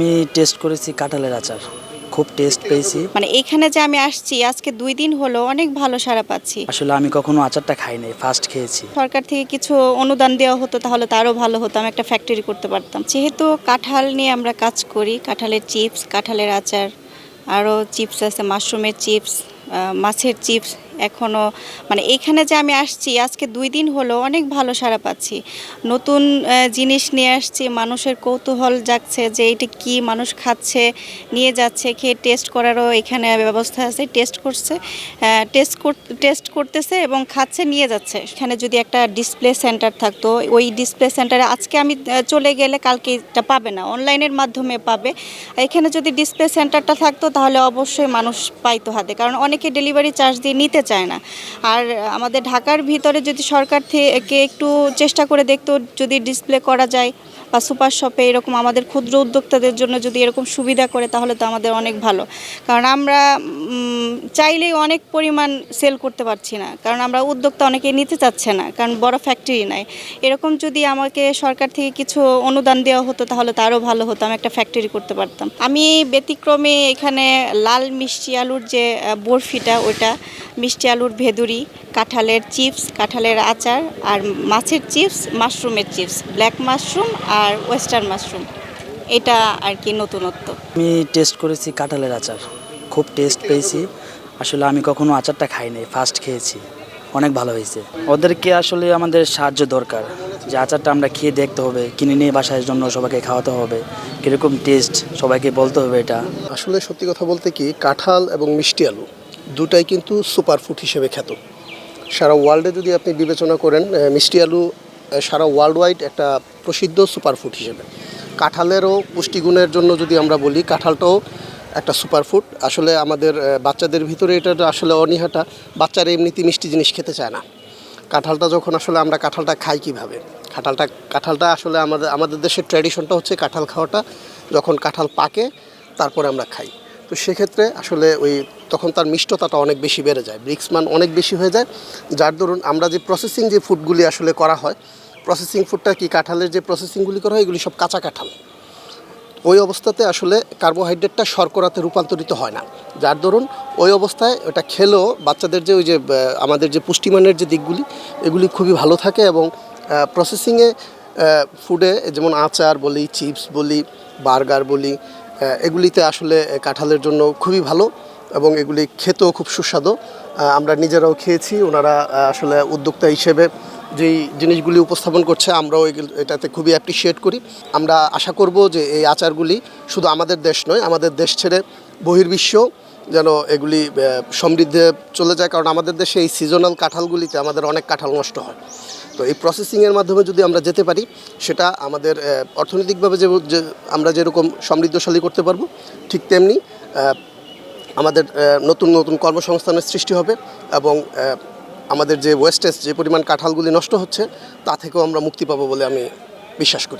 আমি টেস্ট করেছি কাঁঠালের আচার। খুব টেস্ট পেয়েছি। মানে এইখানে যে আমি আসছি আজকে দুই দিন হলো অনেক ভালো সাড়া পাচ্ছি। আসলে আমি কখনো আচারটা খাই নাই ফার্স্ট খেয়েছি। সরকার থেকে কিছু অনুদান দেওয়া হতো তাহলে তারও ভালো হতো আমি একটা ফ্যাক্টরি করতে পারতাম। যেহেতু কাঁঠাল নিয়ে আমরা কাজ করি কাঁঠালের চিপস কাঁঠালের আচার আরও চিপস আছে মাশরুমের চিপস মাছের চিপস এখনও মানে এইখানে যে আমি আসছি, আজকে দুই দিন হলো অনেক ভালো সাড়া পাচ্ছি। নতুন জিনিস নিয়ে আসছি, মানুষের কৌতূহল জাগছে যে এটা কি মানুষ খাচ্ছে, নিয়ে যাচ্ছে, খেয়ে টেস্ট করারও এখানে ব্যবস্থা আছে টেস্ট করছে টেস্ট কর টেস্ট করতেছে এবং খাচ্ছে, নিয়ে যাচ্ছে। এখানে যদি একটা ডিসপ্লে সেন্টার থাকতো, ওই ডিসপ্লে সেন্টারে আজকে আমি চলে গেলে কালকে এটা পাবে না অনলাইনের মাধ্যমে পাবে। এখানে যদি ডিসপ্লে সেন্টারটা থাকতো, তাহলে অবশ্যই মানুষ পাইতো হাতে, কারণ অনেকে ডেলিভারি চার্জ দিয়ে নিতে চায় না। আর আমাদের ঢাকার ভিতরে যদি সরকার থেকে একটু চেষ্টা করে দেখতো যদি ডিসপ্লে করা যায় বা সুপার শপে এরকম আমাদের ক্ষুদ্র উদ্যোক্তাদের জন্য যদি এরকম সুবিধা করে, তাহলে তো আমাদের অনেক ভালো। কারণ আমরা চাইলেই অনেক পরিমাণ সেল করতে পারছি না। কারণ আমরা উদ্যোক্তা অনেকে নিতে চাচ্ছে না, কারণ বড় ফ্যাক্টরি নাই। এরকম যদি আমাকে সরকার থেকে কিছু অনুদান দেওয়া হতো, তাহলে তো আরও ভালো হতো, আমি একটা ফ্যাক্টরি করতে পারতাম। আমি ব্যতিক্রমে এখানে লাল মিষ্টি আলুর যে বরফিটা ওটা মিষ্টি আলুর ভেদুরি, কাঁঠালের চিপস কাঁঠালের আচার, আর মাছের চিপস মাশরুমের চিপস ব্ল্যাক মাশরুম আর ওয়েস্টার্ন মাশরুম এটা আর কি নতুনত্ব। আমি টেস্ট করেছি কাঁঠালের আচার খুব টেস্ট পেয়েছি। আসলে আমি কখনো আচারটা খাই নাই ফার্স্ট খেয়েছি। অনেক ভালো হয়েছে। ওদেরকে আসলে আমাদের সাহায্য দরকার যে আচারটা আমরা খেয়ে দেখতে হবে কিনে নিয়ে বাসার জন্য সবাইকে খাওয়াতে হবে। কীরকম টেস্ট সবাইকে বলতে হবে এটা। আসলে সত্যি কথা বলতে কি কাঁঠাল এবং মিষ্টি আলু দুটাই কিন্তু সুপার ফুড হিসেবে খ্যাত। সারা ওয়ার্ল্ডে যদি আপনি বিবেচনা করেন মিষ্টি আলু সারা ওয়ার্ল্ড ওয়াইড একটা প্রসিদ্ধ সুপার ফুড হিসেবে। কাঁঠালেরও পুষ্টিগুণের জন্য যদি আমরা বলি, কাঁঠালটাও একটা সুপার ফুড আসলে আমাদের বাচ্চাদের ভিতরে এটা আসলে অনীহাটা। বাচ্চারা এমনিতে মিষ্টি জিনিস খেতে চায় না। কাঁঠালটা যখন আসলে আমরা কাঁঠালটা খাই কীভাবে? কাঁঠালটা কাঁঠালটা আসলে আমাদের আমাদের দেশের ট্র্যাডিশনটা হচ্ছে কাঁঠাল খাওয়াটা। যখন কাঁঠাল পাকে, তারপরে আমরা খাই। তো সেক্ষেত্রে আসলে ওই তখন তার মিষ্টতাটা অনেক বেশি বেড়ে যায় ব্রিক্স মান অনেক বেশি হয়ে যায়। যার দরুন আমরা যে প্রসেসিং যে ফুডগুলি আসলে করা হয় প্রসেসিং ফুডটা কি কাঁঠালের যে প্রসেসিংগুলি করা হয়, এগুলি সব কাঁচা কাঁঠাল। ওই অবস্থাতে আসলে কার্বোহাইড্রেটটা শর্করাতে রূপান্তরিত হয় না। যার দরুন ওই অবস্থায় ওটা খেলেও বাচ্চাদের যে ওই যে আমাদের যে পুষ্টিমানের যে দিকগুলি, এগুলি খুবই ভালো থাকে এবং প্রসেসিংয়ে ফুডে যেমন আচার বলি চিপস বলি বার্গার বলি এগুলিতে আসলে কাঁঠালের জন্য খুবই ভালো এবং এগুলি খেতেও খুব সুস্বাদু। আমরা নিজেরাও খেয়েছি, ওনারা আসলে উদ্যোক্তা হিসেবে যেই জিনিসগুলি উপস্থাপন করছে, আমরাও এটাতে খুবই অ্যাপ্রিসিয়েট করি। আমরা আশা করব যে এই আচারগুলি শুধু আমাদের দেশ নয়, আমাদের দেশ ছেড়ে বহির্বিশ্ব যেন এগুলি সমৃদ্ধে চলে যায়। কারণ আমাদের দেশে এই সিজনাল কাঁঠালগুলিতে আমাদের অনেক কাঁঠাল নষ্ট হয়। তো এই প্রসেসিংয়ের মাধ্যমে যদি আমরা যেতে পারি, সেটা আমাদের অর্থনৈতিকভাবে যে আমরা যেরকম সমৃদ্ধশালী করতে পারব, ঠিক তেমনি আমাদের নতুন নতুন কর্মসংস্থানের সৃষ্টি হবে এবং আমাদের যে ওয়েস্টেজ যে পরিমাণ কাঁঠালগুলি নষ্ট হচ্ছে, তা থেকেও আমরা মুক্তি পাবো বলে আমি বিশ্বাস করি।